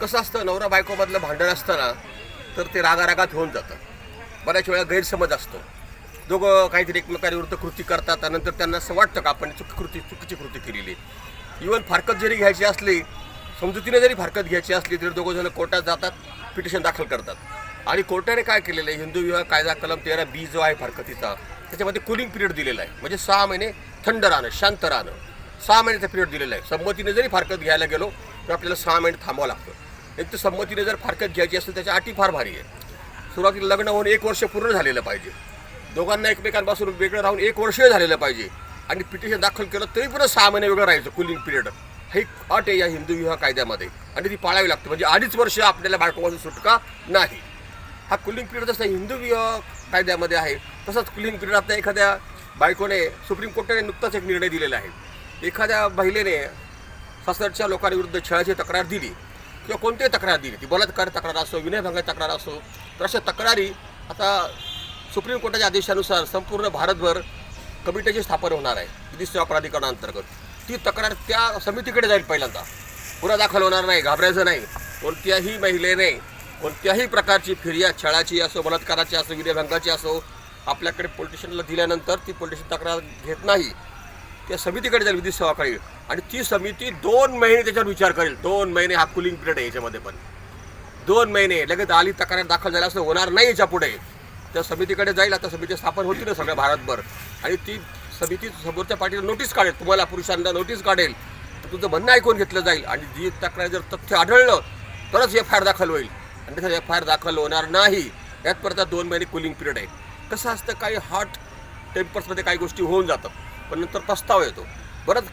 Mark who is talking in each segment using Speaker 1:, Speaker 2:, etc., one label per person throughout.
Speaker 1: कसं असतं नवरा बायकोमधलं भांडण असताना तर ते रागारागात होऊन जातं. बऱ्याच वेळा गैरसमज असतो. दोघं काहीतरी एकमेकांविरुद्ध कृती करतात त्यानंतर त्यांना असं वाटतं का आपण चुकी कृती चुकीची कृती केलेली इवन फारकत जरी घ्यायची असली समजुतीने जरी फारकत घ्यायची असली तरी दोघं जण कोर्टात जातात पिटिशन दाखल करतात. आणि कोर्टाने काय केलेलं आहे हिंदू विवाह कायदा कलम तेरा बी जो आहे फारकतीचा त्याच्यामध्ये कुलिंग पिरियड दिलेला आहे. म्हणजे सहा महिने थंड राहणं शांत राहणं. सहा महिन्याचा पिरियड दिलेला आहे. संमतीने जरी फारकत घ्यायला गेलो तर आपल्याला सहा महिने थांबावं लागतं. एक तर संमतीने जर फारकत घ्यायची असेल त्याच्या अटी फार भारी आहे सुरुवातीला लग्न होऊन एक वर्ष पूर्ण झालेलं पाहिजे. दोघांना एकमेकांपासून वेगळं राहून एक वर्ष झालेलं पाहिजे. आणि पिटिशन दाखल केलं तरी पण सहा महिने वेगळं राहायचं कुलिंग पिरियड हे अट आहे या हिंदू विवाह कायद्यामध्ये. आणि ती पाळावी लागते. म्हणजे अडीच वर्ष आपल्याला बायकोपासून सुटका नाही. हा कुलिंग पिरियड जसा हिंदू विवाह कायद्यामध्ये आहे तसाच कुलिंग पिरियड आता एखाद्या बायकोने सुप्रीम कोर्टाने नुकताच एक निर्णय दिलेला आहे. एखाद्या महिलेने सासरच्या लोकांविरुद्ध छळाची तक्रार दिली. किंवा कोणतीही तक्रार दिली. ती बलात्कार तक्रार असो विनयभंगाची तक्रार असो तर अशा तक्रारी आता सुप्रीम कोर्टाच्या आदेशानुसार संपूर्ण भारतभर कमिटीची स्थापना होणार आहे विधी सेवा प्राधिकरणाअंतर्गत. ती तक्रार त्या समितीकडे जाईल पहिल्यांदा. पुन्हा दाखल होणार नाही घाबरायचं नाही. कोणत्याही महिलेने कोणत्याही प्रकारची फिर्याद छळाची असो बलात्काराची असो विनयभंगाची असो आपल्याकडे पोलिटिशनला दिल्यानंतर ती पोलिटिशन तक्रार घेत नाही. त्या समितीकडे जाईल विधी सेवाकडे आणि ती समिती दोन महिने त्याच्यावर विचार करेल. दोन महिने हा कुलिंग पिरियड आहे याच्यामध्ये पण. दोन महिने. लगेच आली तक्रार दाखल झाल्या असं होणार नाही याच्यापुढे. त्या समितीकडे जाईल आता समिती स्थापन होती ना सगळ्या भारतभर. आणि ती समिती समोरच्या पार्टीला नोटीस काढेल. तुम्हाला पुरुषांना नोटीस काढेल. तर तुझं म्हणणं ऐकून घेतलं जाईल. आणि जी तक्रार जर तथ्य आढळलं तरच एफ आय आर दाखल होईल. आणि त्याचा एफ आय आर दाखल होणार नाही. यात परत दोन महिने कुलिंग पिरियड आहे. कसं असतं काही हॉट टेम्पर्समध्ये काही गोष्टी होऊन जातात पण नंतर पस्तावा येतो. बरंच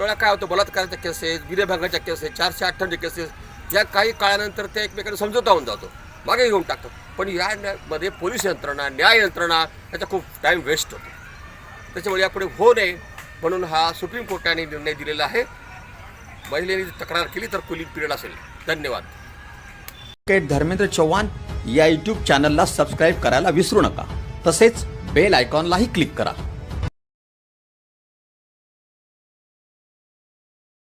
Speaker 1: वेळा काय होतं बलात्काराच्या केसेस गिरेभागाच्या केसेस चारशे अठ्ठ्याण्णव केसेस या काही काळानंतर ते एकमेकांना समजोता होऊन जातो. मागे घेऊन टाकतात पण यामध्ये पोलीस यंत्रणा न्याय यंत्रणा याचा खूप टाईम वेस्ट होतो. त्याच्यामुळे यापुढे होऊ नये म्हणून हा सुप्रीम कोर्टाने निर्णय दिलेला आहे. महिलेने जर तक्रार केली तर कुलिंग पिरियड असेल. धन्यवाद.
Speaker 2: धर्मेंद्र चव्हाण या यूट्यूब चॅनलला सबस्क्राईब करायला विसरू नका. तसेच बेल आयकॉनलाही क्लिक करा.